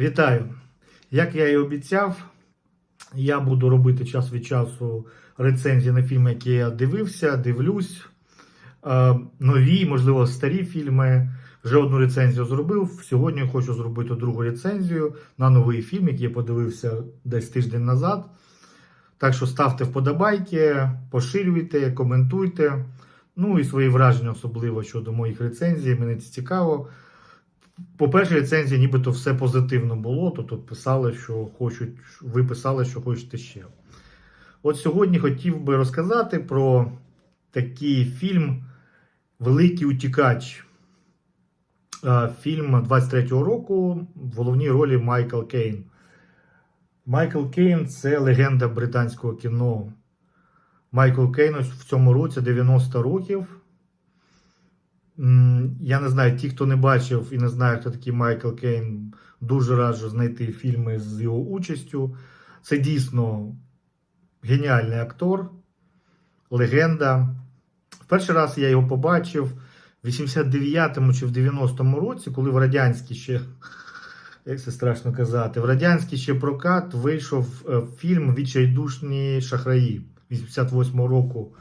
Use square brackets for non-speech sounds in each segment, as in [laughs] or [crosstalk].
Вітаю! Як я і обіцяв, я буду робити час від часу рецензії на фільми, які я дивився, дивлюсь. Е, Нові, можливо, старі фільми. Вже одну рецензію зробив. Сьогодні хочу зробити другу рецензію на новий фільм, який я подивився десь тиждень назад. Так що ставте вподобайки, поширюйте, коментуйте. Ну і свої враження, особливо щодо моїх рецензій. Мені це цікаво. По першій рецензії нібито все позитивно було, тобто писали, що хочуть, ви писали, що хочете ще. От сьогодні хотів би розказати про такий фільм Великий утікач. Фільм 23-го року в головній ролі Майкл Кейн. Майкл Кейн це легенда британського кіно. Майкл Кейн в цьому році 90 років. Я не знаю, ті, хто не бачив і не знає, хто такий Майкл Кейн, дуже раджу знайти фільми з його участю. Це дійсно геніальний актор, легенда. В перший раз я його побачив в 89-му чи в 90-му році, коли в радянській ще, як це страшно казати, в радянський ще прокат вийшов е, фільм Відчайдушні шахраї 88-го року.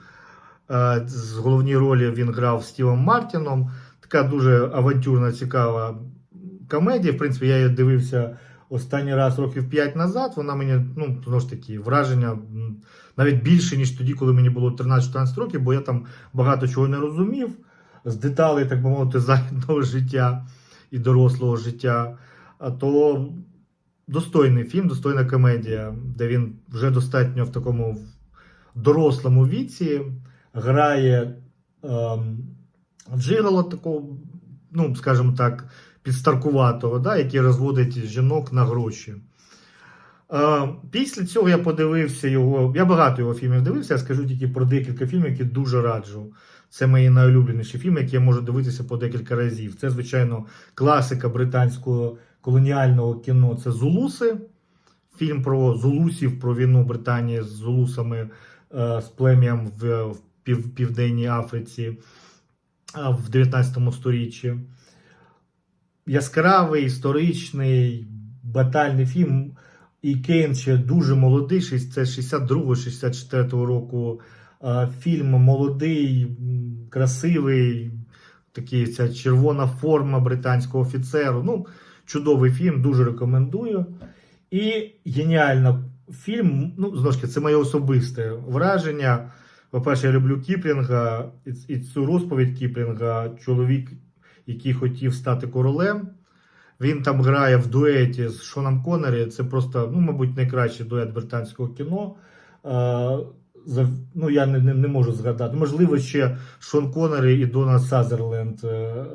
Е, З головній ролі він грав Стівом Мартіном. Така дуже авантюрна, цікава комедія. В принципі, я її дивився останній раз років 5 назад. Вона мені, ну, знову ж таки, враження навіть більше, ніж тоді, коли мені було 13-14 років, бо я там багато чого не розумів з деталей, так би мовити, [laughs] західного життя і дорослого життя. А то достойний фільм, достойна комедія, де він вже достатньо в такому дорослому віці грає ем, джигало такого, ну, скажімо так, підстаркуватого, да, який розводить жінок на гроші. Е, після цього я подивився його. Я багато його фільмів дивився, я скажу тільки про декілька фільмів, які дуже раджу. Це мої найулюбленіші фільми, які я можу дивитися по декілька разів. Це, звичайно, класика британського колоніального кіно. Це Зулуси. Фільм про зулусів, про війну Британії з зулусами е, з плем'ям в, Південній Африці в 19 сторіччі. Яскравий, історичний, батальний фільм. І Кейн ще дуже молодий, це 62-64 року. Фільм молодий, красивий, такий ця червона форма британського офіцеру. Ну, чудовий фільм, дуже рекомендую. І геніально фільм, ну, знову ж таки, це моє особисте враження. По-перше, я люблю Кіплінга і, цю розповідь Кіплінга, чоловік, який хотів стати королем. Він там грає в дуеті з Шоном Коннері. Це просто, ну, мабуть, найкращий дует британського кіно. Е, ну, я не, не, можу згадати. Можливо, ще Шон Коннері і Дона Сазерленд е,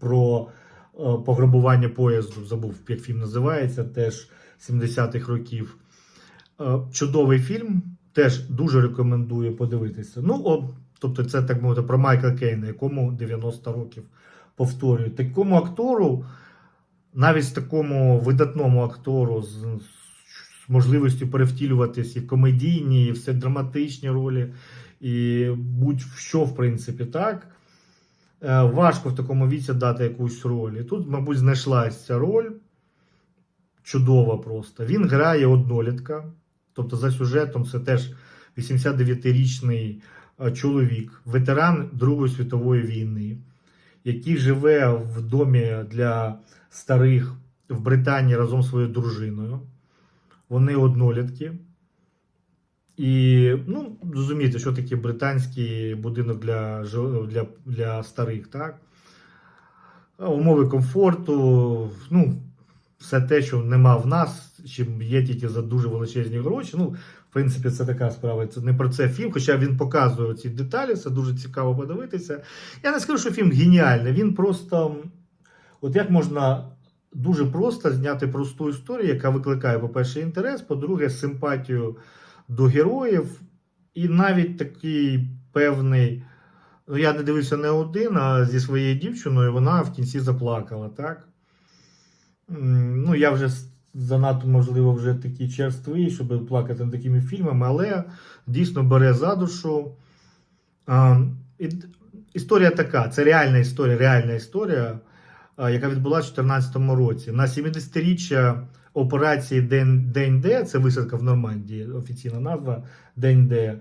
про е, пограбування поїзду. Забув, як фільм називається, теж 70-х років. Чудовий фільм. Теж дуже рекомендую подивитися. Ну, о, тобто, це так мовити про Майкла Кейна, якому 90 років. Повторюю, такому актору, навіть такому видатному актору, з, з можливістю перевтілюватись і комедійні, і все драматичні ролі, і будь-що, в принципі, так. Е, Важко в такому віці дати якусь роль. І тут, мабуть, знайшлася роль. Чудова просто. Він грає однолітка. Тобто, за сюжетом, це теж 89-річний е, чоловік, ветеран Другої світової війни, який живе в домі для старих в Британії разом зі своєю дружиною. Вони однолітки. І, ну, розумієте, що таке британський будинок для, для, для старих, так? Умови комфорту, ну, все те, що нема в нас, чи є тільки за дуже величезні гроші. Ну, в принципі, це така справа. Це не про це фільм, хоча він показує ці деталі, це дуже цікаво подивитися. Я не скажу, що фільм геніальний. Він просто, от як можна дуже просто зняти просту історію, яка викликає, по-перше, інтерес, по-друге, симпатію до героїв, і навіть такий певний. Ну, я не дивився не один, а зі своєю дівчиною вона в кінці заплакала, так? Ну, я вже занадто, можливо, вже такий черствий, щоб плакати над такими фільмами, але дійсно бере за душу. А, і, історія така, це реальна історія, реальна історія. яка відбулася в 2014 році. На 70-річчя операції День, День Д, це висадка в Нормандії, офіційна назва День Д.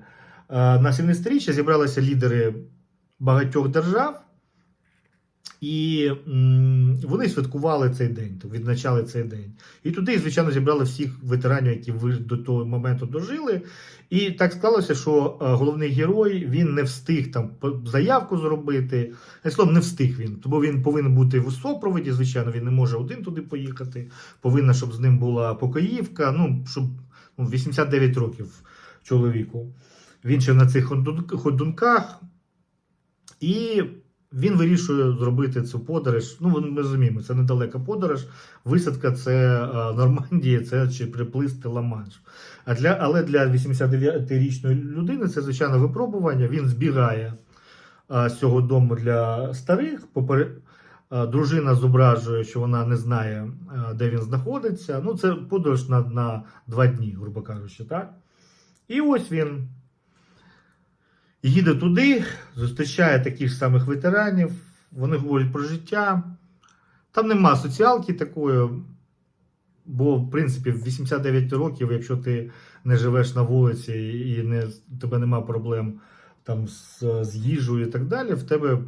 А, На 70-річчя зібралися лідери багатьох держав, і вони святкували цей день, відзначали цей день. І туди, звичайно, зібрали всіх ветеранів, які до того моменту дожили. І так склалося, що е, головний герой він не встиг там заявку зробити. Словом, не встиг він, тому він повинен бути в супроводі. Звичайно, він не може один туди поїхати. Повинна, щоб з ним була покоївка. Ну, щоб ну, 89 років чоловіку. Він ще на цих ходунках. І він вирішує зробити цю подорож. Ну, ми розуміємо, це недалека подорож. Висадка це е, Нормандія, це чи приплисти Ла-Манш. А для, але для 89-річної людини це звичайно випробування. Він збігає а, з цього дому для старих. Попер... а, дружина зображує, що вона не знає, а, де він знаходиться. Ну, це подорож на, на два дні, грубо кажучи, так? І ось він їде туди, зустрічає таких ж самих ветеранів. Вони говорять про життя. Там нема соціалки такої. Бо, в принципі, в 89 років, якщо ти не живеш на вулиці і не, тебе нема проблем там з, з їжею і так далі, в тебе е,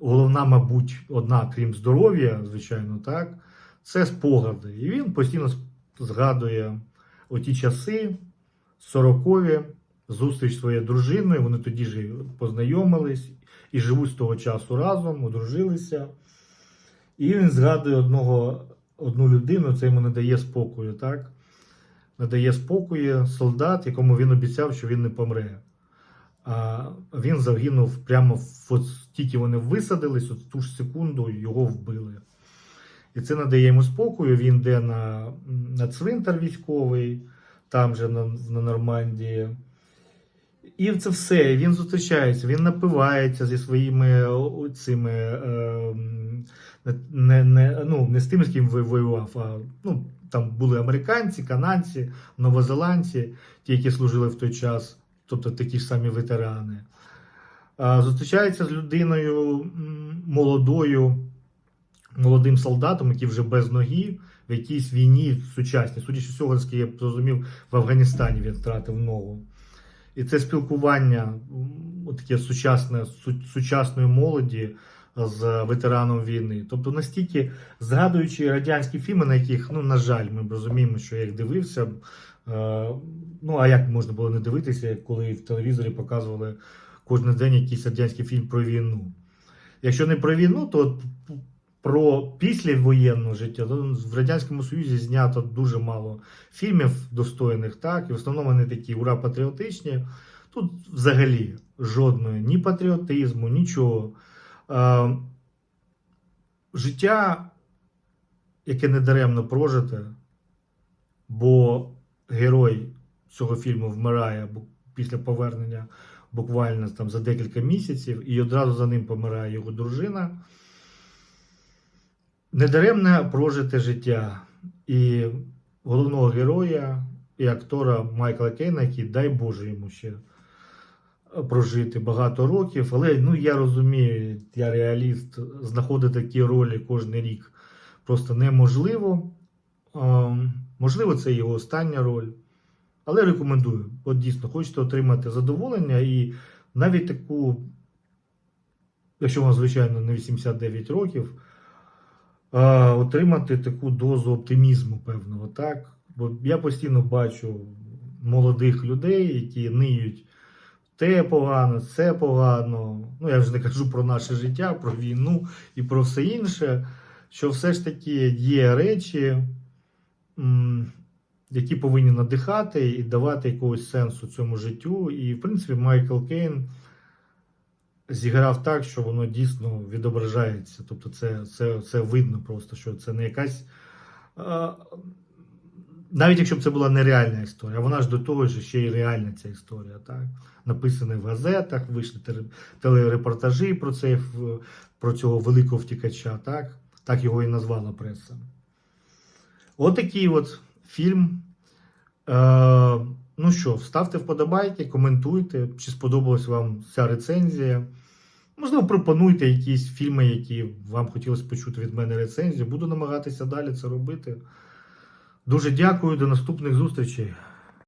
головна, мабуть, одна, крім здоров'я, звичайно, так, це спогади. І він постійно згадує оті часи, 40-ві, зустріч своєю дружиною. Вони тоді ж познайомились і живуть з того часу разом, одружилися. І він згадує одного, одну людину, це йому не дає спокою, так? Не дає спокою солдат, якому він обіцяв, що він не помре. А він загинув прямо от тільки вони висадились, от ту ж секунду його вбили. І це надає йому спокою. Він йде на, на цвинтар військовий, там же на, на Нормандії. І це все. Він зустрічається, він напивається зі своїми цими. Е, не, не, ну, не з тим, з ким воював, а ну, там були американці, канадці, новозеландці, ті, які служили в той час, тобто такі ж самі ветерани. А, зустрічається з людиною молодою, молодим солдатом, який вже без ноги, в якійсь війні сучасній. Судячи з цього, я зрозумів, в Афганістані він втратив ногу. І це спілкування таке сучасне, сучасної молоді з ветераном війни. Тобто настільки згадуючи радянські фільми, на яких, ну, на жаль, ми розуміємо, що я їх дивився. Е, ну, а як можна було не дивитися, коли в телевізорі показували кожен день якийсь радянський фільм про війну. Якщо не про війну, то про післявоєнне життя, то в Радянському Союзі знято дуже мало фільмів достойних, так, і в основному вони такі ура патріотичні. Тут взагалі жодної ні патріотизму, нічого. Е, життя, яке недаремно прожите, бо герой цього фільму вмирає після повернення буквально там за декілька місяців, і одразу за ним помирає його дружина. Недаремне прожите життя і головного героя, і актора Майкла Кейна, який, дай Боже йому ще прожити багато років. Але ну, я розумію, я реаліст, знаходити такі ролі кожен рік просто неможливо. Ем, Можливо, це його остання роль. Але рекомендую. От дійсно, хочете отримати задоволення і навіть таку, якщо вам, звичайно, не 89 років, отримати таку дозу оптимізму певного, так? Бо я постійно бачу молодих людей, які ниють те погано, це погано. Ну, я вже не кажу про наше життя, про війну і про все інше. Що все ж таки є речі, які повинні надихати і давати якогось сенсу цьому життю. І, в принципі, Майкл Кейн зіграв так, що воно дійсно відображається. Тобто, це, це, це видно просто, що це не якась. е, Навіть якщо б це була нереальна історія, вона ж до того ж ще й реальна ця історія, так? Написана в газетах, вийшли теле- телерепортажі про це, про цього великого втікача, так? Так його і назвала преса. Отакий от фільм. Е, ну що, ставте вподобайки, коментуйте, чи сподобалась вам ця рецензія. Можливо, пропонуйте якісь фільми, які вам хотілося почути від мене рецензію. Буду намагатися далі це робити. Дуже дякую, до наступних зустрічей.